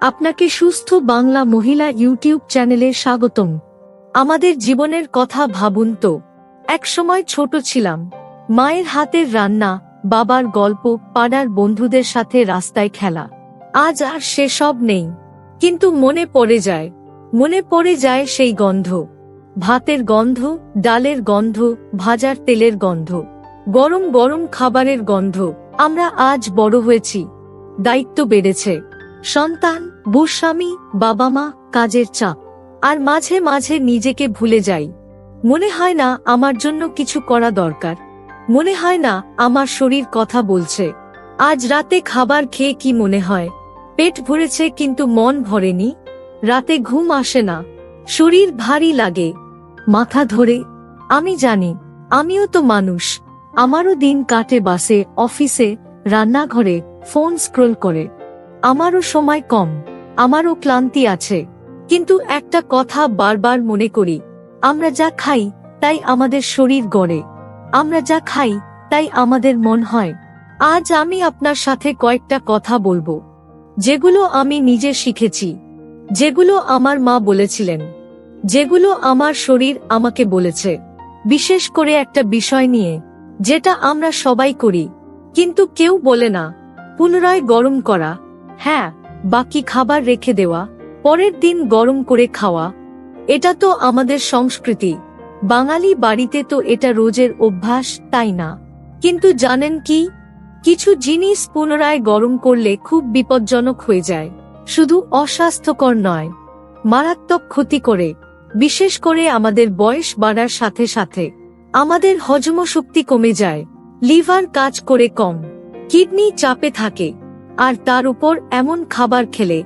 আপনাকে সুস্থ বাংলা মহিলা ইউটিউব চ্যানেলে স্বাগতম। আমাদের জীবনের কথা ভাবুন তো। একসময় ছোট ছিলাম। মায়ের হাতের রান্না, বাবার গল্প, পাড়ার বন্ধুদের সাথে রাস্তায় খেলা। আজ আর সেসব নেই। কিন্তু মনে পড়ে যায়। মনে পড়ে যায় সেই গন্ধ। ভাতের গন্ধ, ডালের গন্ধ, ভাজার তেলের গন্ধ। গরম গরম খাবারের গন্ধ। আমরা আজ বড় হয়েছি। দায়িত্ব বেড়েছে। সন্তান বুস্বামী বাবা মা, কাজের চাপ। আর মাঝে মাঝে নিজেকে ভুলে যাই। মনে হয় না আমার জন্য কিছু করা দরকার। মনে হয় না আমার শরীর কথা বলছে। আজ রাতে খাবার খেয়ে কি মনে হয়? পেট ভরেছে কিন্তু মন ভরেনি। রাতে ঘুম আসে না। শরীর ভারী লাগে। মাথা ধরে। আমি জানি, আমিও তো মানুষ। আমারও দিন কাটে বাসে, অফিসে, রান্নাঘরে, ফোন স্ক্রোল করে। আমারও সময় কম, আমারও ক্লান্তি আছে। কিন্তু একটা কথা বারবার মনে করি, আমরা যা খাই, তাই আমাদের শরীর গড়ে। আমরা যা খাই, তাই আমাদের মন হয়। আজ আমি আপনার সাথে কয়েকটা কথা বলব, যেগুলো আমি নিজে শিখেছি, যেগুলো আমার মা বলেছিলেন, যেগুলো আমার শরীর আমাকে বলেছে। বিশেষ করে একটা বিষয় নিয়ে, যেটা আমরা সবাই করি, কিন্তু কেউ বলে না, পুনরায় গরম করা। হ্যাঁ বাকি খাবার রেখে দেওয়া, পরের দিন গরম করে খাওয়া। এটা তো আমাদের সংস্কৃতি। বাঙালি বাড়িতে তো এটা রোজের অভ্যাস, তাই না? কিন্তু জানেন কি? কিছু জিনিস পুনরায় গরম করলে খুব বিপজ্জনক হয়ে যায়। শুধু অস্বাস্থ্যকর নয়, মারাত্মক ক্ষতি করে। বিশেষ করে আমাদের বয়স বাড়ার সাথে সাথে। আমাদের হজম শক্তি কমে যায়, লিভার কাজ করে কম, কিডনি চাপে থাকে। আর তার উপর এমন খাবার খেলে।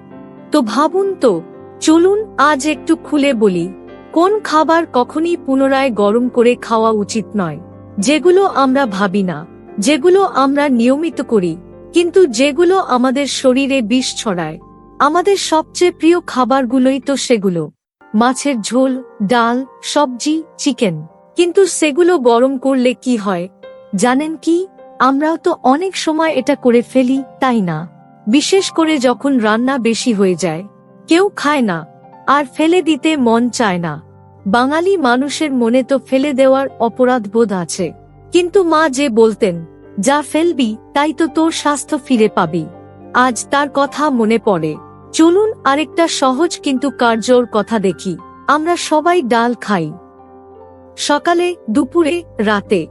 তো ভাবুন তো, চলুন আজ একটু খুলে বলি, কোন খাবার কখনই পুনরায় গরম করে খাওয়া উচিত নয়। যেগুলো আমরা ভাবি না, যেগুলো আমরা নিয়মিত করি, কিন্তু যেগুলো আমাদের শরীরে বিষ ছড়ায়। আমাদের সবচেয়ে প্রিয় খাবারগুলোই তো সেগুলো। মাছের ঝোল, ডাল, সবজি, চিকেন। কিন্তু সেগুলো গরম করলে কি হয়? জানেন কি? আমরাও তো অনেক সময় এটা করে ফেলি, তাই না? বিশেষ করে যখন রান্না বেশি হয়ে যায়। কেউ খায় না, আর ফেলে দিতে মন চায় না। বাঙালি মানুষের মনে তো ফেলে দেওয়ার অপরাধ বোধ আছে। কিন্তু মা যে বলতেন, যা ফেলবি, তাই তো তোর স্বাস্থ্য ফিরে পাবি। আজ তার কথা মনে পড়ে। চলুন আরেকটা সহজ কিন্তু কার্যর কথা দেখি। আমরা সবাই ডাল খাই। সকালে, দুপুরে, রাতে।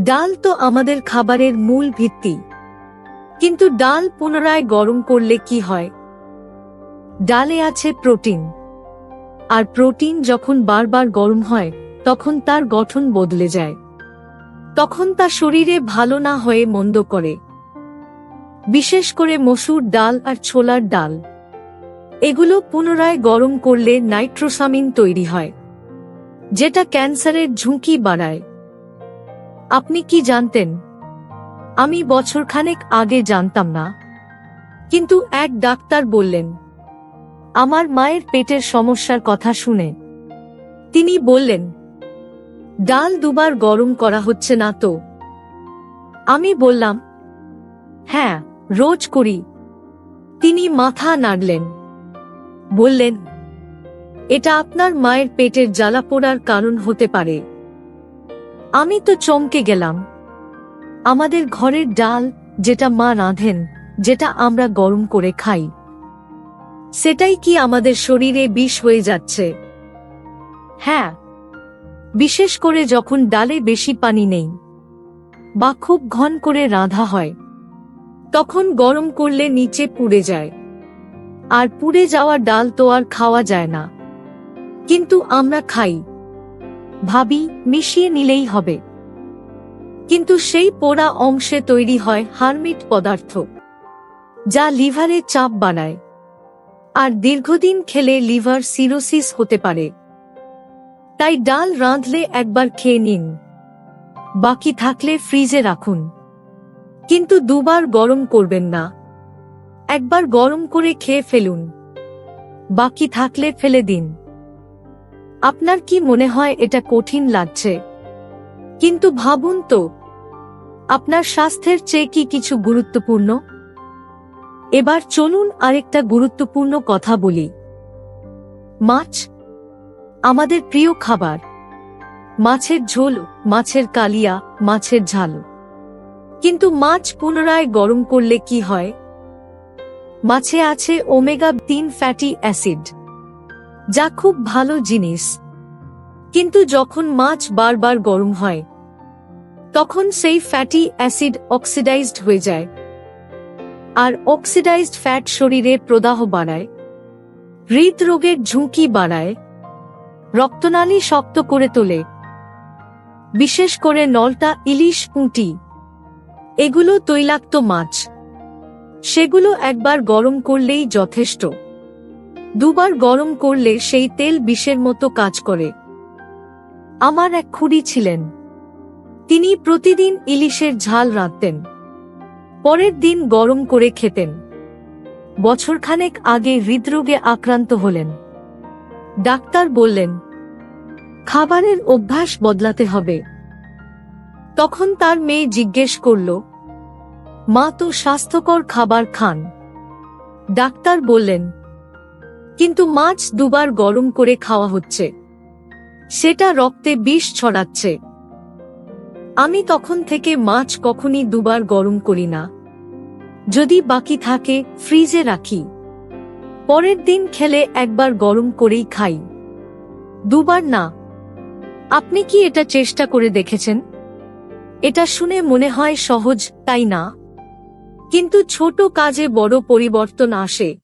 ডাল তো আমাদের খাবারের মূল ভিত্তি। কিন্তু ডাল পুনরায় গরম করলে কি হয়? ডালে আছে প্রোটিন। আর প্রোটিন যখন বারবার গরম হয়, তখন তার গঠন বদলে যায়। তখন তা শরীরে ভালো না হয়ে মন্দ করে। বিশেষ করে মসুর ডাল আর ছোলার ডাল। এগুলো পুনরায় গরম করলে নাইট্রোসামিন তৈরি হয়, যেটা ক্যান্সারের ঝুঁকি বাড়ায়। আপনি কি জানতেন? আমি বছরখানেক আগে জানতাম না। কিন্তু এক ডাক্তার বললেন, আমার মায়ের পেটের সমস্যার কথা শুনে। তিনি বললেন, ডাল দুবার গরম করা হচ্ছে না তো? আমি বললাম হ্যাঁ রোজ করি। তিনি মাথা নাড়লেন, বললেন, এটা আপনার মায়ের পেটের জ্বালা পোড়ার কারণ হতে পারে। আমি তো চমকে গেলাম। আমাদের ঘরের ডাল যেটা মা রাঁধেন, যেটা আমরা গরম করে খাই। সেটাই কি আমাদের শরীরে বিষ হয়ে যাচ্ছে? হ্যাঁ। বিশেষ করে যখন ডালে বেশি পানি নেই বা খুব ঘন করে রাঁধা হয়, তখন গরম করলে নিচে পুড়ে যায়। আর পুড়ে যাওয়া ডাল তো আর খাওয়া যায় না। কিন্তু আমরা খাই। ভাবি মিশিয়ে নিলেই হবে। কিন্তু সেই পোড়া অংশে তৈরি হয় হারমিট পদার্থ, যা লিভারে চাপ বানায় আর দীর্ঘদিন খেলে লিভার সিরোসিস হতে পারে। তাই ডাল রাঁধলে একবার খেয়ে নিন। বাকি থাকলে ফ্রিজে রাখুন। কিন্তু দুবার গরম করবেন না। একবার গরম করে খেয়ে ফেলুন। বাকি থাকলে ফেলে দিন। আপনার কি মনে হয় এটা কঠিন লাগছে? কিন্তু ভাবুন তো আপনার স্বাস্থ্যের চেয়ে কি কিছু গুরুত্বপূর্ণ? এবার চলুন আরেকটা গুরুত্বপূর্ণ কথা বলি। মাছ। আমাদের প্রিয় খাবার। মাছের ঝোল, মাছের কালিয়া, মাছের ঝাল। কিন্তু মাছ পুনরায় গরম করলে কি হয়? মাছে আছে ওমেগা তিন ফ্যাটি অ্যাসিড, যা খুব ভালো জিনিস। কিন্তু যখন মাছ বারবার গরম হয় তখন সেই ফ্যাটি অ্যাসিড অক্সিডাইজড হয়ে যায়। আর অক্সিডাইজড ফ্যাট শরীরে প্রদাহ বাড়ায়। হৃদরোগের ঝুঁকি বাড়ায়। রক্তনালী শক্ত করে তোলে। বিশেষ করে নলটা, ইলিশ, পুঁটি। এগুলো তৈলাক্ত মাছ। সেগুলো একবার গরম করলেই যথেষ্ট। দুবার গরম করলে সেই তেল বিষের মতো কাজ করে। আমার এক খুড়ি ছিলেন। তিনি প্রতিদিন ইলিশের ঝাল রাঁধতেন। পরের দিন গরম করে খেতেন। বছরখানেক আগে হৃদরোগে আক্রান্ত হলেন। ডাক্তার বললেন, খাবারের অভ্যাস বদলাতে হবে। তখন তার মেয়ে জিজ্ঞেস করল, মা তো স্বাস্থ্যকর খাবার খান। ডাক্তার বললেন, কিন্তু মাছ দুবার গরম করে খাওয়া হচ্ছে। সেটা রক্তে বিষ ছড়াচ্ছে। আমি তখন থেকে মাছ কখনই দুবার গরম করি না। যদি বাকি থাকে, ফ্রিজে রাখি। পরের দিন খেলে একবার গরম করেই খাই। দুবার না। আপনি কি এটা চেষ্টা করে দেখেছেন? এটা শুনে মনে হয় সহজ, তাই না? কিন্তু ছোট কাজে বড় পরিবর্তন আসে।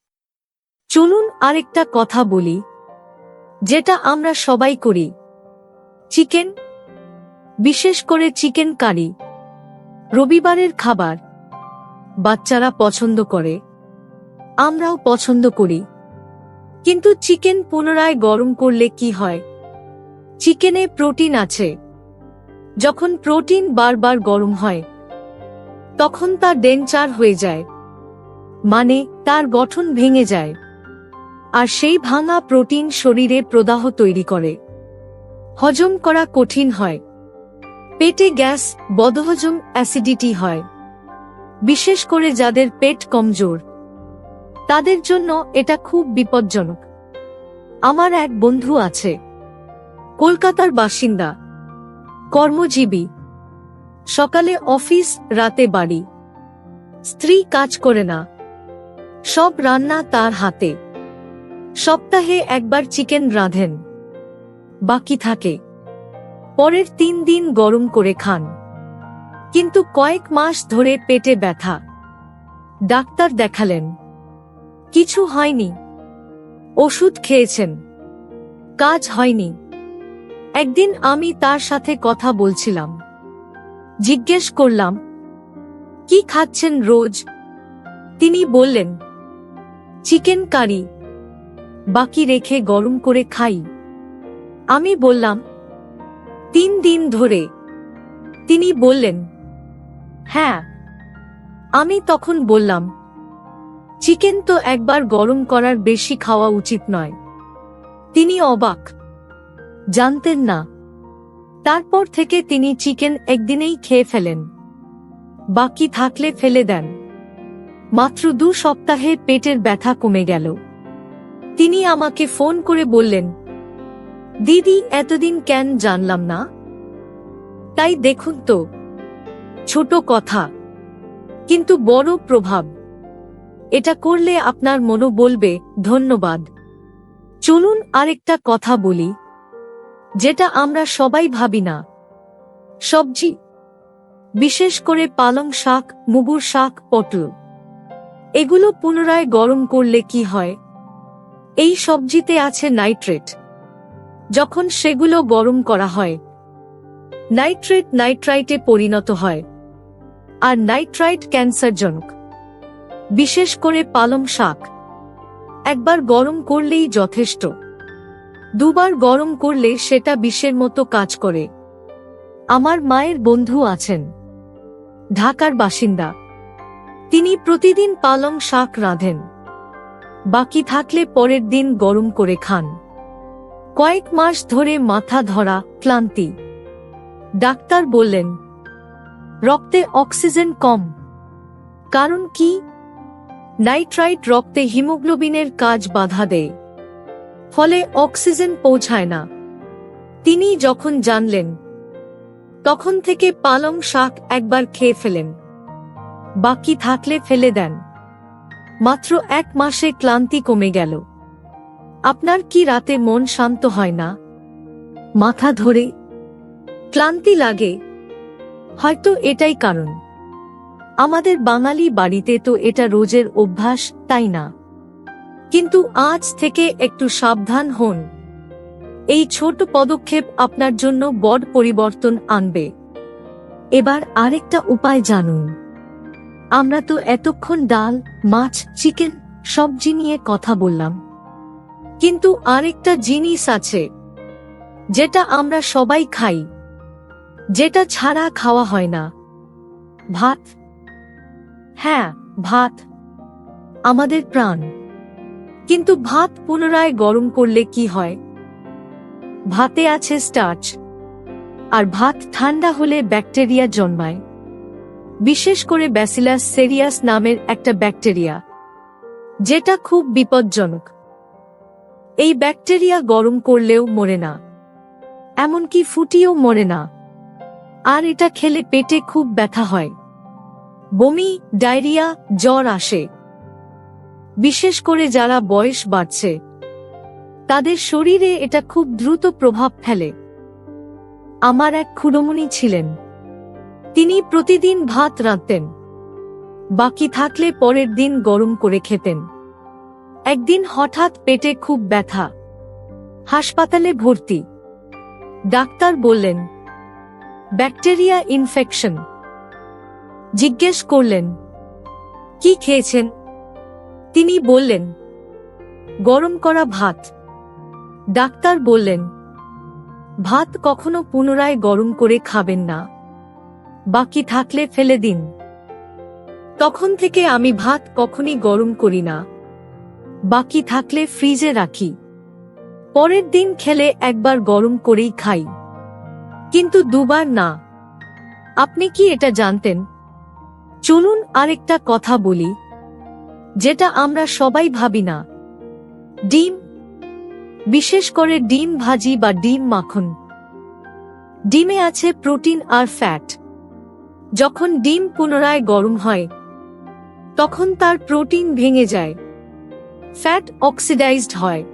চলুন আরেকটা কথা বলি। যেটা আমরা সবাই করি। চিকেন বিশেষ করে চিকেন কারি। রবিবারের খাবার। বাচ্চারা পছন্দ করে। আমরাও পছন্দ করি। কিন্তু চিকেন পুনরায় গরম করলে কি হয়? চিকেনে প্রোটিন আছে। যখন প্রোটিন বারবার গরম হয়, তখন তা ডেঞ্চার হয়ে যায়। মানে তার গঠন ভেঙে যায়। আর সেই ভাঙা প্রোটিন শরীরে প্রদাহ তৈরি করে। হজম করা কঠিন হয়। পেটে গ্যাস, বদহজম, অ্যাসিডিটি হয়। বিশেষ করে যাদের পেট কমজোর। তাদের জন্য এটা খুব বিপজ্জনক। আমার এক বন্ধু আছে। কলকাতার বাসিন্দা। কর্মজীবী। সকালে অফিস, রাতে বাড়ি। স্ত্রী কাজ করে না। সব রান্না তার হাতে। সপ্তাহে একবার চিকেন রাঁধেন। বাকি থাকে। পরের তিন দিন গরম করে খান। কিন্তু কয়েক মাস ধরে পেটে ব্যথা। ডাক্তার দেখালেন। কিছু হয়নি। ওষুধ খেয়েছেন। কাজ হয়নি। একদিন আমি তার সাথে কথা বলছিলাম। জিজ্ঞেস করলাম, কি খাচ্ছেন রোজ? তিনি বললেন, চিকেন কারি। বাকি রেখে গরম করে খাই। আমি বললাম তিন দিন ধরে তিনি বললেন হ্যাঁ আমি তখন বললাম, চিকেন তো একবার গরম করার বেশি খাওয়া উচিত নয়। তিনি অবাক, জানতেন না। তারপর থেকে তিনি চিকেন একদিনেই খেয়ে ফেলেন। বাকি থাকলে ফেলে দেন। মাত্র দু সপ্তাহে পেটের ব্যথা কমে গেল। তিনি আমাকে ফোন করে বললেন দিদি, এতদিন কেন জানলাম না? তাই দেখুন তো। ছোট কথা, কিন্তু বড় প্রভাব। এটা করলে আপনার মনও বলবে, ধন্যবাদ। চলুন আরেকটা কথা বলি, যেটা আমরা সবাই ভাবি না। সবজি, বিশেষ করে পালং শাক, মুগুর শাক, পটল। এগুলো পুনরায় গরম করলে কি হয়? এই সবজিতে আছে নাইট্রেট। যখন সেগুলো গরম করা হয়। নাইট্রেট নাইট্রাইটে পরিণত হয়। আর নাইট্রাইট ক্যান্সারজনক। বিশেষ করে পালং শাক। একবার গরম করলেই যথেষ্ট। দুবার গরম করলে সেটা বিষের মতো কাজ করে। আমার মায়ের বন্ধু আছেন। ঢাকার বাসিন্দা। তিনি প্রতিদিন পালং শাক রাঁধেন। বাকি থাকলে পরের দিন গরম করে খান। কয়েক মাস ধরে মাথা ধরা, ক্লান্তি। ডাক্তার বললেন, রক্তে অক্সিজেন কম। কারণ কি? নাইট্রাইট রক্তে হিমোগ্লোবিনের কাজ বাধা দেয়। ফলে অক্সিজেন পৌঁছায় না। তিনি যখন জানলেন, তখন থেকে পালং শাক একবার খেয়ে ফেলেন। বাকি থাকলে ফেলে দেন। মাত্র এক মাসে ক্লান্তি কমে গেল। আপনার কি রাতে মন শান্ত হয় না? মাথা ধরে। ক্লান্তি লাগে। হয়তো এটাই কারণ। আমাদের বাঙালি বাড়িতে তো এটা রোজের অভ্যাস, তাই না? কিন্তু আজ থেকে একটু সাবধান হন। এই ছোট পদক্ষেপ আপনার জন্য বড় পরিবর্তন আনবে। এবার আরেকটা উপায় জানুন। আমরা তো এতক্ষণ ডাল, মাছ, চিকেন সবজি নিয়ে কথা বললাম। কিন্তু আরেকটা জিনিস আছে, যেটা আমরা সবাই খাই, যেটা ছাড়া খাওয়া হয় না। ভাত। হ্যাঁ ভাত। আমাদের প্রাণ। কিন্তু ভাত পুনরায় গরম করলে কি হয়? ভাতে আছে স্টার্চ। আর ভাত ঠান্ডা হলে ব্যাকটেরিয়া জন্মায়। বিশেষ করে ব্যাসিলাস সেরিয়াস নামের একটা ব্যাকটেরিয়া, যেটা খুব বিপজ্জনক। এই ব্যাকটেরিয়া গরম করলেও মরে না। এমনকি ফুটিয়েও মরে না। আর এটা খেলে পেটে খুব ব্যথা হয়। বমি, ডায়রিয়া, জ্বর আসে। বিশেষ করে যারা বয়স বাড়ছে। তাদের শরীরে এটা খুব দ্রুত প্রভাব ফেলে। আমার এক খুড়মণি ছিলেন। তিনি প্রতিদিন ভাত রাঁধতেন। বাকি থাকলে পরের দিন গরম করে খেতেন। একদিন হঠাৎ পেটে খুব ব্যথা। হাসপাতালে ভর্তি। ডাক্তার বললেন, ব্যাকটেরিয়া ইনফেকশন। জিজ্ঞেস করলেন, কি খেয়েছেন? তিনি বললেন, গরম করা ভাত। ডাক্তার বললেন, ভাত কখনো পুনরায় গরম করে খাবেন না। বাকি থাকলে ফেলে দিন। তখন থেকে আমি ভাত কখনই গরম করি না। বাকি থাকলে ফ্রিজে রাখি। পরের দিন খেলে একবার গরম করেই খাই। কিন্তু দুবার না। আপনি কি এটা জানতেন? চলুন আরেকটা কথা বলি। যেটা আমরা সবাই ভাবি না। ডিম। বিশেষ করে ডিম ভাজি বা ডিম মাখন। ডিমে আছে প্রোটিন আর ফ্যাট। যখন ডিম পুনরায় গরম হয়, তখন তার প্রোটিন ভেঙে যায়। ফ্যাট অক্সিডাইজড হয়।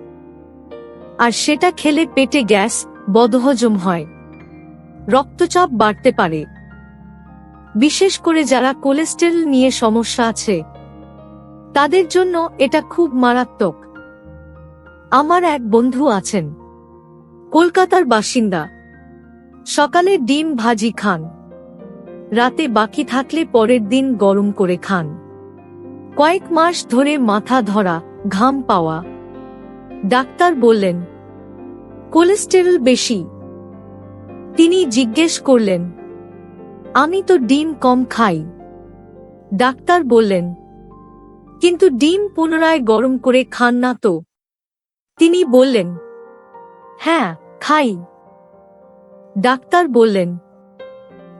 আর সেটা খেলে পেটে গ্যাস বদহজম হয়। রক্তচাপ বাড়তে পারে। বিশেষ করে যারা কোলেস্টেরল নিয়ে সমস্যা আছে, তাদের জন্য এটা খুব মারাত্মক। আমার এক বন্ধু আছেন। কলকাতার বাসিন্দা। সকালে ডিম ভাজি খান। রাতে বাকি থাকলে পরের দিন গরম করে খান। কয়েক মাস ধরে মাথা ধরা ঘাম পাওয়া। ডাক্তার বললেন, কোলেস্টেরল বেশি। তিনি জিজ্ঞেস করলেন, আমি তো ডিম কম খাই। ডাক্তার বললেন, কিন্তু ডিম পুনরায় গরম করে খান না তো? তিনি বললেন হ্যাঁ খাই। ডাক্তার বললেন,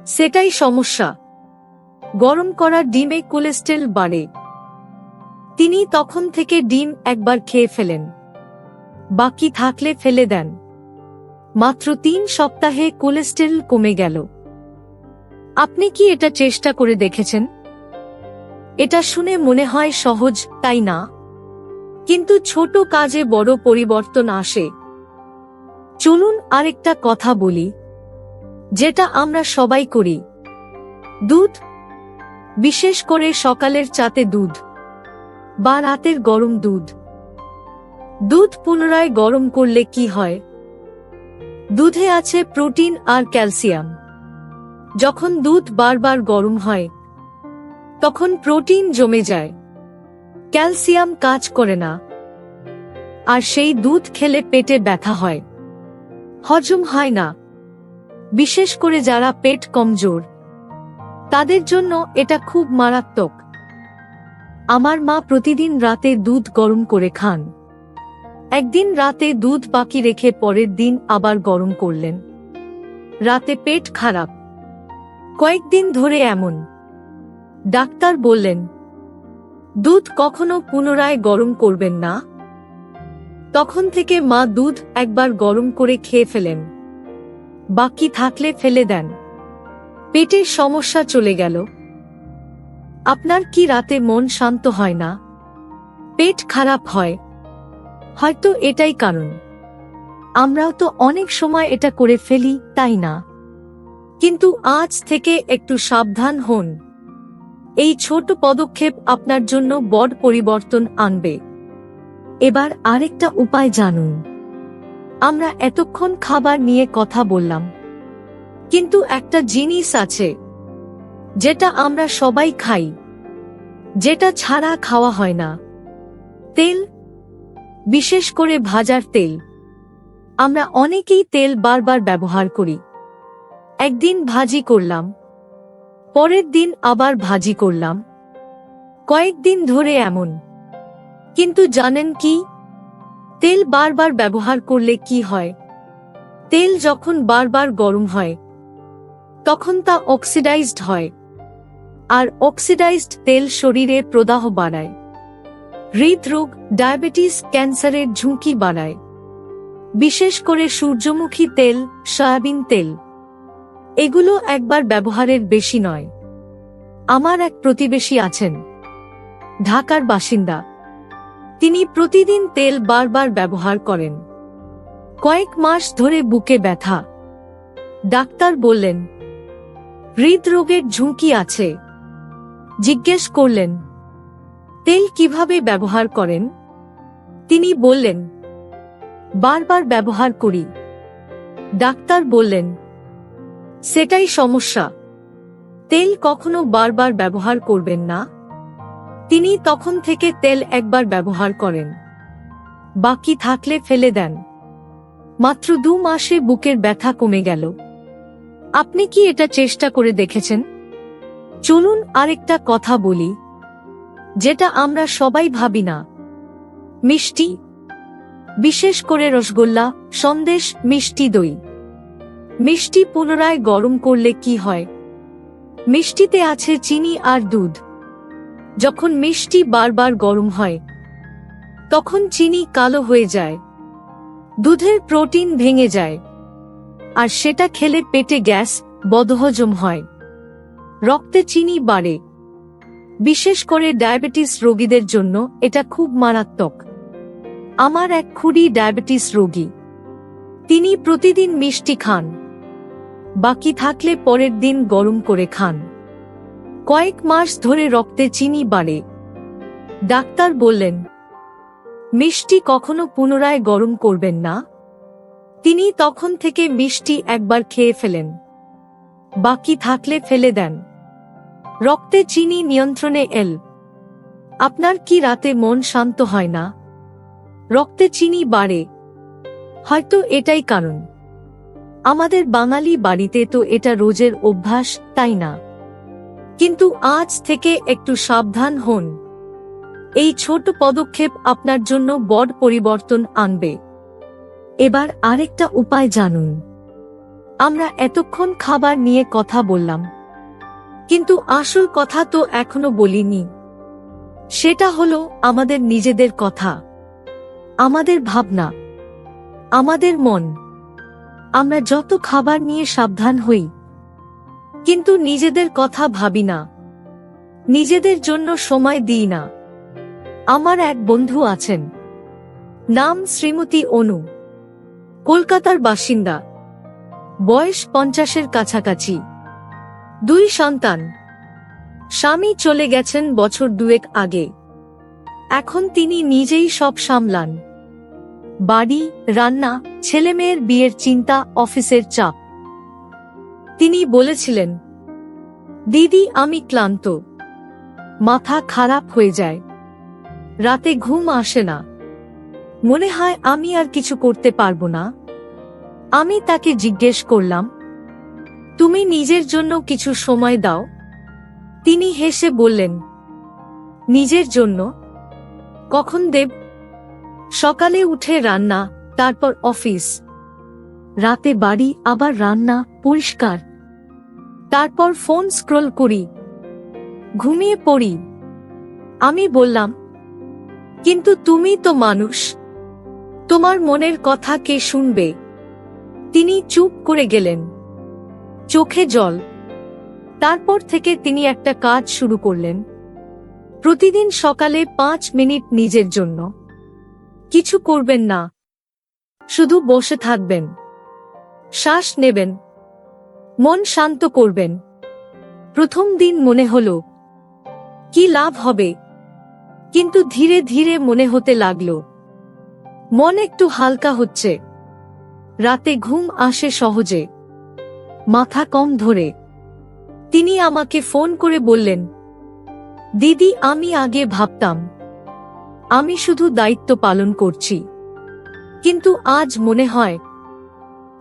সেটাই সমস্যা। গরম করা ডিমে কোলেস্টেরল বাড়ে। তিনি তখন থেকে ডিম একবার খেয়ে ফেলেন। বাকি থাকলে ফেলে দেন। মাত্র তিন সপ্তাহে কোলেস্টেরল কমে গেল। আপনি কি এটা চেষ্টা করে দেখেছেন? এটা শুনে মনে হয় সহজ, তাই না? কিন্তু ছোট কাজে বড় পরিবর্তন আসে। চলুন আরেকটা কথা বলি, যেটা আমরা সবাই করি। দুধ, বিশেষ করে সকালের চাতে দুধ। বা রাতের গরম দুধ। দুধ পুনরায় গরম করলে কি হয়? দুধে আছে প্রোটিন আর ক্যালসিয়াম। যখন দুধ বারবার গরম হয়, তখন প্রোটিন জমে যায়। ক্যালসিয়াম কাজ করে না। আর সেই দুধ খেলে পেটে ব্যথা হয়। হজম হয় না। বিশেষ করে যারা পেট কমজোর, তাদের জন্য এটা খুব মারাত্মক। আমার মা প্রতিদিন রাতে দুধ গরম করে খান। একদিন রাতে দুধ বাকি রেখে পরের দিন আবার গরম করলেন। রাতে পেট খারাপ। কয়েকদিন ধরে এমন। ডাক্তার বললেন, দুধ কখনো পুনরায় গরম করবেন না? তখন থেকে মা দুধ একবার গরম করে খেয়ে ফেলেন। বাকি থাকলে ফেলে দেন। পেটের সমস্যা চলে গেল। আপনার কি রাতে মন শান্ত হয় না? পেট খারাপ হয়। হয়তো এটাই কারণ। আমরাও তো অনেক সময় এটা করে ফেলি, তাই না? কিন্তু আজ থেকে একটু সাবধান হন। এই ছোট পদক্ষেপ আপনার জন্য বড় পরিবর্তন আনবে। এবার আরেকটা উপায় জানুন। আমরা এতক্ষণ খাবার নিয়ে কথা বললাম। কিন্তু একটা জিনিস আছে। যেটা আমরা সবাই খাই। যেটা ছাড়া খাওয়া হয় না। তেল, বিশেষ করে ভাজার তেল। আমরা অনেকেই তেল বারবার ব্যবহার করি। একদিন ভাজি করলাম। পরের দিন আবার ভাজি করলাম। কয়েকদিন ধরে এমন। কিন্তু জানেন কি? তেল বারবার ব্যবহার করলে কি হয়? তেল যখন বারবার গরম হয়, তখন তা অক্সিডাইজড হয়। আর অক্সিডাইজড তেল শরীরে প্রদাহ বাড়ায়। হৃদরোগ ডায়াবেটিস ক্যান্সারের ঝুঁকি বাড়ায়। বিশেষ করে সূর্যমুখী তেল, সয়াবিন তেল। এগুলো একবার ব্যবহারের বেশি নয়। আমার এক প্রতিবেশী আছেন। ঢাকার বাসিন্দা। তিনি প্রতিদিন তেল বারবার ব্যবহার করেন। কয়েক মাস ধরে বুকে ব্যথা। ডাক্তার বললেন, হৃদরোগের ঝুঁকি আছে। জিজ্ঞেস করলেন, তেল কীভাবে ব্যবহার করেন? তিনি বললেন, বারবার ব্যবহার করি। ডাক্তার বললেন, সেটাই সমস্যা। তেল কখনো বারবার ব্যবহার করবেন না। তিনি তখন থেকে তেল একবার ব্যবহার করেন। বাকি থাকলে ফেলে দেন। মাত্র দু মাসে বুকের ব্যথা কমে গেল। আপনি কি এটা চেষ্টা করে দেখেছেন? চলুন আরেকটা কথা বলি, যেটা আমরা সবাই ভাবি না। মিষ্টি, বিশেষ করে রসগোল্লা, সন্দেশ, মিষ্টি দই। মিষ্টি পুনরায় গরম করলে কি হয়? মিষ্টিতে আছে চিনি আর দুধ। যখন মিষ্টি বারবার গরম হয়, তখন চিনি কালো হয়ে যায়। দুধের প্রোটিন ভেঙে যায়। আর সেটা খেলে পেটে গ্যাস, বদহজম হয়। রক্তে চিনি বাড়ে। বিশেষ করে ডায়াবেটিস রোগীদের জন্য এটা খুব মারাত্মক। আমার এক খুঁড়ি ডায়াবেটিস রোগী। তিনি প্রতিদিন মিষ্টি খান। বাকি থাকলে পরের দিন গরম করে খান। কয়েক মাস ধরে রক্তে চিনি বাড়ে। ডাক্তার বললেন, মিষ্টি কখনো পুনরায় গরম করবেন না। তিনি তখন থেকে মিষ্টি একবার খেয়ে ফেলেন। বাকি থাকলে ফেলে দেন। রক্তে চিনি নিয়ন্ত্রণে এল। আপনার কি রাতে মন শান্ত হয় না? রক্তে চিনি বাড়ে। হয়তো এটাই কারণ। আমাদের বাঙালি বাড়িতে তো এটা রোজের অভ্যাস, তাই না? কিন্তু আজ থেকে একটু সাবধান হন। এই ছোট পদক্ষেপ আপনার জন্য বড় পরিবর্তন আনবে। এবার আরেকটা উপায় জানুন। আমরা এতক্ষণ খাবার নিয়ে কথা বললাম। কিন্তু আসল কথা তো এখনও বলিনি। সেটা হলো আমাদের নিজেদের কথা। আমাদের ভাবনা। আমাদের মন। আমরা যত খাবার নিয়ে সাবধান হই, কিন্তু নিজেদের কথা ভাবি না। নিজেদের জন্য সময় দিই না। আমার এক বন্ধু আছেন। নাম শ্রীমতী অনু। কলকাতার বাসিন্দা। বয়স পঞ্চাশের কাছাকাছি। দুই সন্তান। স্বামী চলে গেছেন বছর দুয়েক আগে। এখন তিনি নিজেই সব সামলান। বাড়ি, রান্না, ছেলেমেয়ের বিয়ের চিন্তা, অফিসের চাপ। তিনি বলেছিলেন, দিদি, আমি ক্লান্ত। মাথা খারাপ হয়ে যায়। রাতে ঘুম আসে না। মনে হয় আমি আর কিছু করতে পারব না। আমি তাকে জিজ্ঞেস করলাম তুমি নিজের জন্য কিছু সময় দাও। তিনি হেসে বললেন, নিজের জন্য? কখন দেব? সকালে উঠে রান্না, তারপর অফিস। রাতে বাড়ি, আবার রান্না, পরিষ্কার। তারপর ফোন স্ক্রল করি। ঘুমিয়ে পড়ি। আমি বললাম, কিন্তু তুমি তো মানুষ। তোমার মনের কথা কে শুনবে? তিনি চুপ করে গেলেন। চোখে জল। তারপর থেকে তিনি একটা কাজ শুরু করলেন। প্রতিদিন সকালে পাঁচ মিনিট নিজের জন্য। কিছু করবেন না। শুধু বসে থাকবেন। শ্বাস নেবেন। মন শান্ত করবেন। প্রথম দিন মনে হল, কি লাভ হবে? কিন্তু ধীরে ধীরে মনে হতে লাগল, মন একটু হালকা হচ্ছে। রাতে ঘুম আসে সহজে। মাথা কম ধরে। তিনি আমাকে ফোন করে বললেন, দিদি, আমি আগে ভাবতাম, আমি শুধু দায়িত্ব পালন করছি। কিন্তু আজ মনে হয়,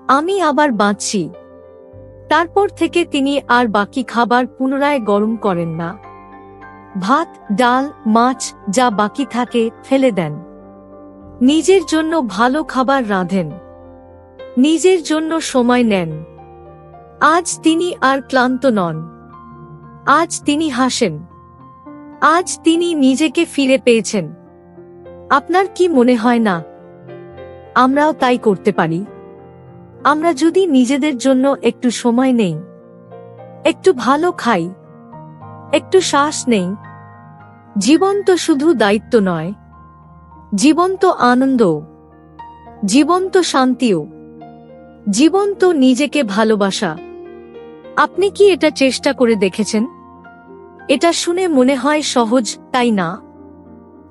আমি আবার বাঁচছি। তারপর থেকে তিনি আর বাকি খাবার পুনরায় গরম করেন না। ভাত, ডাল, মাছ, যা বাকি থাকে, ফেলে দেন। নিজের জন্য ভালো খাবার রাঁধেন। নিজের জন্য সময় নেন। আজ তিনি আর ক্লান্ত নন। আজ তিনি হাসেন। আজ তিনি নিজেকে ফিরে পেয়েছেন। আপনার কি মনে হয় না? আমরাও তাই করতে পারি। আমরা যদি নিজেদের জন্য একটু সময় নেই, একটু ভালো খাই, একটু শ্বাস নেই, জীবন তো শুধু দায়িত্ব নয়। জীবন তো আনন্দ জীবন তো শান্তিও। জীবন তো নিজেকে ভালোবাসা। আপনি কি এটা চেষ্টা করে দেখেছেন? এটা শুনে মনে হয় সহজ, তাই না?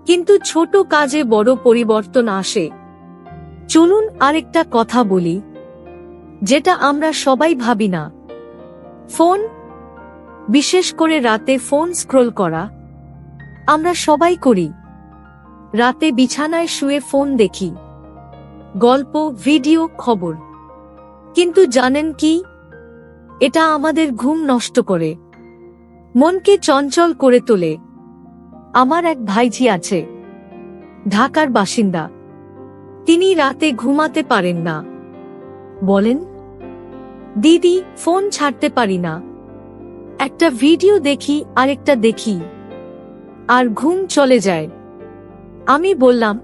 কিন্তু ছোট কাজে বড় পরিবর্তন আসে। চলুন আরেকটা কথা বলি। যেটা আমরা সবাই ভাবি না। ফোন, বিশেষ করে রাতে ফোন স্ক্রোল করা। আমরা সবাই করি। রাতে বিছানায় শুয়ে ফোন দেখি। গল্প, ভিডিও, খবর। কিন্তু জানেন কি? এটা আমাদের ঘুম নষ্ট করে। মনকে চঞ্চল করে তোলে। আমার এক ভাইঝি আছে। ঢাকার বাসিন্দা। তিনি রাতে ঘুমাতে পারেন না। বলেন, দিদি, ফোন ছাড়তে পারি না। একটা ভিডিও দেখি, আরেকটা দেখি। আর ঘুম চলে যায়। আমি বললাম,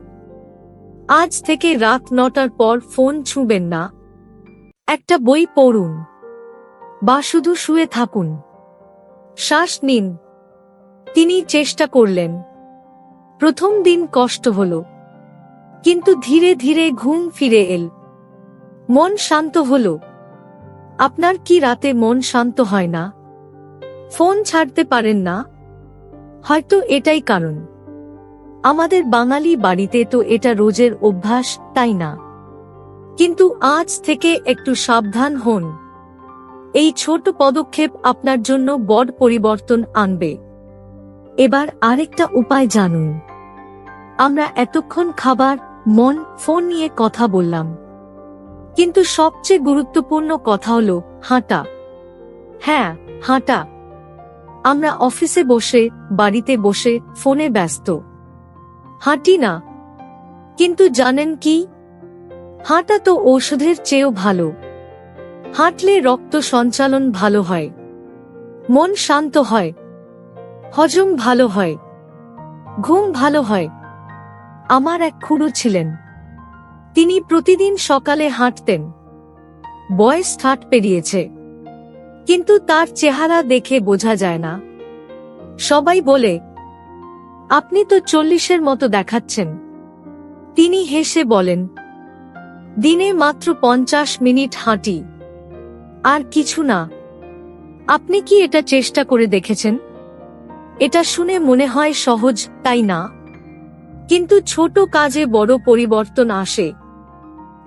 আজ থেকে রাত নটার পর ফোন ছুঁবেন না। একটা বই পড়ুন। বা শুধু শুয়ে থাকুন। শ্বাস নিন। তিনি চেষ্টা করলেন। প্রথম দিন কষ্ট হল। কিন্তু ধীরে ধীরে ঘুম ফিরে এল। মন শান্ত হল। আপনার কি রাতে মন শান্ত হয় না? ফোন ছাড়তে পারেন না? হয়তো এটাই কারণ। আমাদের বাঙালি বাড়িতে তো এটা রোজের অভ্যাস, তাই না? কিন্তু আজ থেকে একটু সাবধান হন। এই ছোট পদক্ষেপ আপনার জন্য বড় পরিবর্তন আনবে। এবার আরেকটা উপায় জানুন। আমরা এতক্ষণ খাবার, মন, ফোন নিয়ে কথা বললাম। কিন্তু সবচেয়ে গুরুত্বপূর্ণ কথা হল হাঁটা। হ্যাঁ হাঁটা। আমরা অফিসে বসে, বাড়িতে বসে, ফোনে ব্যস্ত। হাঁটি না। কিন্তু জানেন কি? হাঁটা তো ঔষধের চেয়েও ভালো। হাঁটলে রক্ত সঞ্চালন ভালো হয়। মন শান্ত হয়। হজম ভালো হয়। ঘুম ভালো হয়। আমার এক খুড়ো ছিলেন। তিনি প্রতিদিন সকালে হাঁটতেন। বয়স ষাট পেরিয়েছে। কিন্তু তার চেহারা দেখে বোঝা যায় না। সবাই বলে, আপনি তো চল্লিশের মতো দেখাচ্ছেন। তিনি হেসে বলেন, দিনে মাত্র পঞ্চাশ মিনিট হাঁটি। আর কিছু না। আপনি কি এটা চেষ্টা করে দেখেছেন? এটা শুনে মনে হয় সহজ, তাই না? কিন্তু ছোট কাজে বড় পরিবর্তন আসে।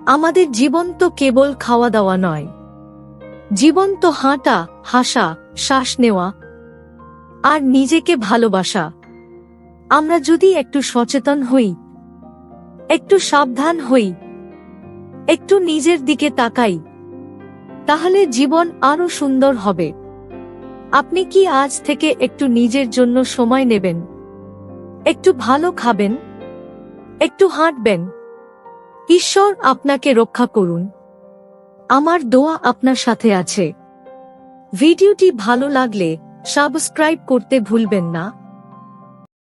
আমাদের জীবন তো কেবল খাওয়া দাওয়া নয়। জীবন তো হাঁটা, হাসা, শ্বাস নেওয়া, আর নিজেকে ভালোবাসা। আমরা যদি একটু সচেতন হই, একটু সাবধান হই, একটু নিজের দিকে তাকাই তাহলে জীবন আরও সুন্দর হবে। আপনি কি আজ থেকে একটু নিজের জন্য সময় নেবেন? একটু ভালো খাবেন? একটু হাঁটবেন? ঈশ্বর আপনাকে রক্ষা করুন। আমার দোয়া আপনার সাথে আছে। ভিডিওটি ভালো লাগলে সাবস্ক্রাইব করতে ভুলবেন না।